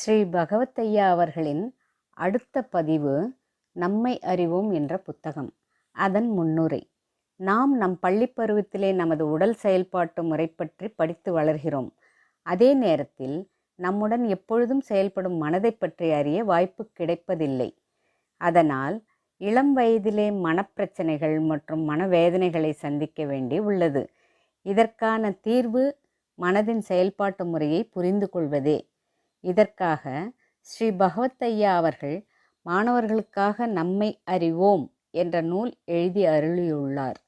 ஸ்ரீ பகவத்தையா அவர்களின் அடுத்த பதிவு நம்மை அறிவோம் என்ற புத்தகம். அதன் முன்னுரை. நாம் நம் பள்ளிப் பருவத்திலே நமது உடல் செயல்பாட்டு முறை பற்றி படித்து வளர்கிறோம். அதே நேரத்தில் நம்முடன் எப்பொழுதும் செயல்படும் மனதை பற்றி அறிய வாய்ப்பு கிடைப்பதில்லை. அதனால் இளம் வயதிலே மனப்பிரச்சனைகள் மற்றும் மனவேதனைகளை சந்திக்க வேண்டி உள்ளது. இதற்கான தீர்வு மனதின் செயல்பாட்டு முறையை புரிந்து கொள்வதே. இதற்காக ஸ்ரீ பகவத்தையா ஐயா அவர்கள் மாணவர்களுக்காக நம்மை அறிவோம் என்ற நூல் எழுதி அருளியுள்ளார்.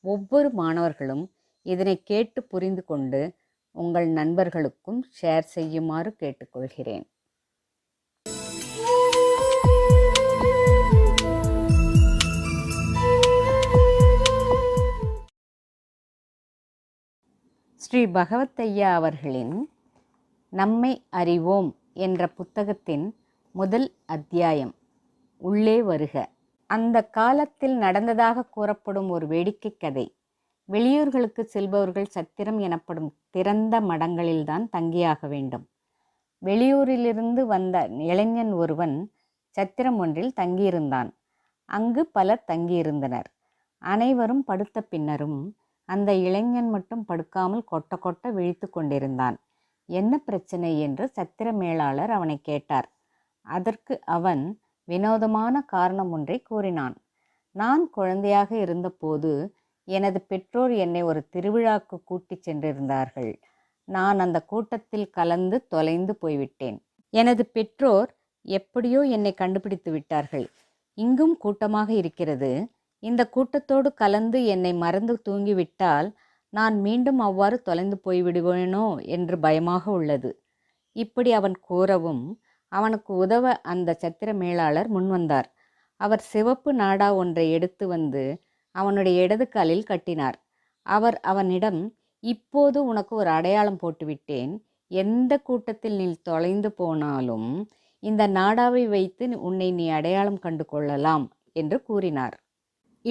ஒவ்வொரு மாணவர்களும் இதனை கேட்டு புரிந்து கொண்டு உங்கள் நண்பர்களுக்கும் ஷேர் செய்யுமாறு கேட்டுக்கொள்கிறேன். ஸ்ரீ பகவத் ஐயா அவர்களின் நம்மை அறிவோம் என்ற புத்தகத்தின் முதல் அத்தியாயம். உள்ளே வருக. அந்த காலத்தில் நடந்ததாக கூறப்படும் ஒரு வேடிக்கை கதை. வெளியூர்களுக்கு செல்பவர்கள் சத்திரம் எனப்படும் திறந்த மடங்களில்தான் தங்கியாக வேண்டும். வெளியூரிலிருந்து வந்த இளைஞன் ஒருவன் சத்திரம் ஒன்றில் தங்கியிருந்தான். அங்கு பலர் தங்கியிருந்தனர். அனைவரும் படுத்த பின்னரும் அந்த இளைஞன் மட்டும் படுக்காமல் கொட்ட கொட்ட விழித்து கொண்டிருந்தான். என்ன பிரச்சனை என்று சத்திர மேலாளர் அவனை கேட்டார். அதற்கு அவன் வினோதமான காரணம் ஒன்றை கூறினான். நான் குழந்தையாக இருந்தபோது எனது பெற்றோர் என்னை ஒரு திருவிழாக்கு கூட்டிச் சென்றிருந்தார்கள். நான் அந்த கூட்டத்தில் கலந்து தொலைந்து போய்விட்டேன். எனது பெற்றோர் எப்படியோ என்னை கண்டுபிடித்து விட்டார்கள். இங்கும் கூட்டமாக இருக்கிறது. இந்த கூட்டத்தோடு கலந்து என்னை மறந்து தூங்கிவிட்டால் நான் மீண்டும் அவ்வாறு தொலைந்து போய்விடுவேனோ என்று பயமாக உள்ளது. இப்படி அவன் கூறவும் அவனுக்கு உதவ அந்த சத்திர மேலாளர் முன்வந்தார் அவர் சிவப்பு நாடா ஒன்றை எடுத்து வந்து அவனுடைய இடது காலில் கட்டினார். அவர் அவனிடம் இப்போது உனக்கு ஒரு அடையாளம் போட்டுவிட்டேன். எந்த கூட்டத்தில் நீ தொலைந்து போனாலும் இந்த நாடாவை வைத்து உன்னை நீ அடையாளம் கண்டு கொள்ளலாம் என்று கூறினார்.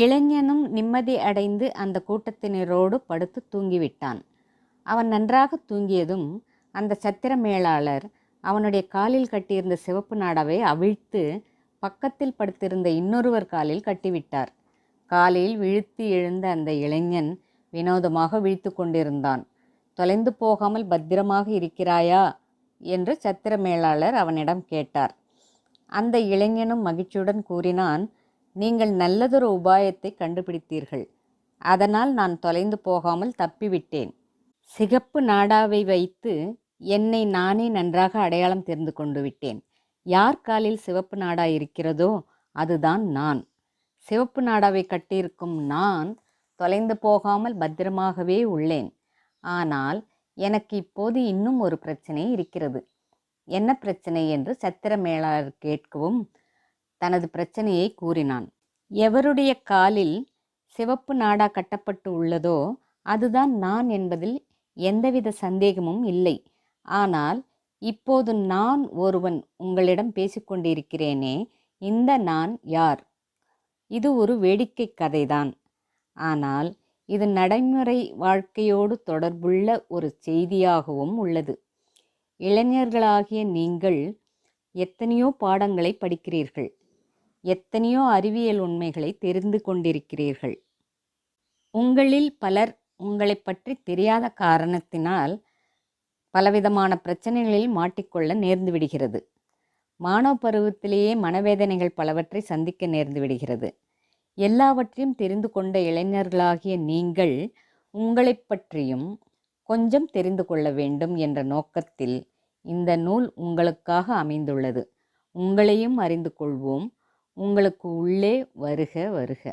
இளைஞனும் நிம்மதி அடைந்து அந்த கூட்டத்தினரோடு படுத்து தூங்கிவிட்டான். அவன் நன்றாக தூங்கியதும் அந்த சத்திர மேலாளர் அவனுடைய காலில் கட்டியிருந்த சிவப்பு நாடாவை அவிழ்த்து பக்கத்தில் படுத்திருந்த இன்னொருவர் காலில் கட்டிவிட்டார். காலில் விழுத்து எழுந்த அந்த இளைஞன் வினோதமாக விழித்து கொண்டிருந்தான். தொலைந்து போகாமல் பத்திரமாக இருக்கிறாயா என்று சத்திர மேலாளர் அவனிடம் கேட்டார். அந்த இளைஞனும் மகிழ்ச்சியுடன் கூறினான் நீங்கள் நல்லதொரு உபாயத்தை கண்டுபிடித்தீர்கள். அதனால் நான் தொலைந்து போகாமல் தப்பிவிட்டேன். சிகப்பு நாடாவை வைத்து என்னை நானே நன்றாக அடையாளம் தெரிந்து கொண்டு விட்டேன். யார் காலில் சிவப்பு நாடா இருக்கிறதோ அதுதான் நான். சிவப்பு நாடாவை கட்டியிருக்கும் நான் தொலைந்து போகாமல் பத்திரமாகவே உள்ளேன். ஆனால் எனக்கு இப்போது இன்னும் ஒரு பிரச்சனை இருக்கிறது. என்ன பிரச்சனை என்று சத்திர மேலாளர் கேட்கவும் தனது பிரச்சனையை கூறினான். எவருடைய காலில் சிவப்பு நாடா கட்டப்பட்டு உள்ளதோ அதுதான் நான் என்பதில் எந்தவித சந்தேகமும் இல்லை. ஆனால் இப்போது நான் ஒருவன் உங்களிடம் பேசிக்கொண்டிருக்கிறேனே இந்த நான் யார்? இது ஒரு வேடிக்கை கதைதான். ஆனால் இது நடைமுறை வாழ்க்கையோடு தொடர்புள்ள ஒரு செய்தியாகவும் உள்ளது. இளைஞர்களாகிய நீங்கள் எத்தனையோ பாடங்களை படிக்கிறீர்கள். எத்தனையோ அறிவியல் உண்மைகளை தெரிந்து கொண்டிருக்கிறீர்கள். உங்களில் பலர் உங்களை பற்றி தெரியாத காரணத்தினால் பலவிதமான பிரச்சனைகளில் மாட்டிக்கொள்ள நேர்ந்து விடுகிறது. மாணவ பருவத்திலேயே மனவேதனைகள் பலவற்றை சந்திக்க நேர்ந்து விடுகிறது. எல்லாவற்றையும் தெரிந்து கொண்ட இளைஞர்களாகிய நீங்கள் உங்களை பற்றியும் கொஞ்சம் தெரிந்து கொள்ள வேண்டும் என்ற நோக்கத்தில் இந்த நூல் உங்களுக்காக அமைந்துள்ளது. உங்களையும் அறிந்து கொள்வோம். உங்களுக்கு உள்ளே வருக வருக.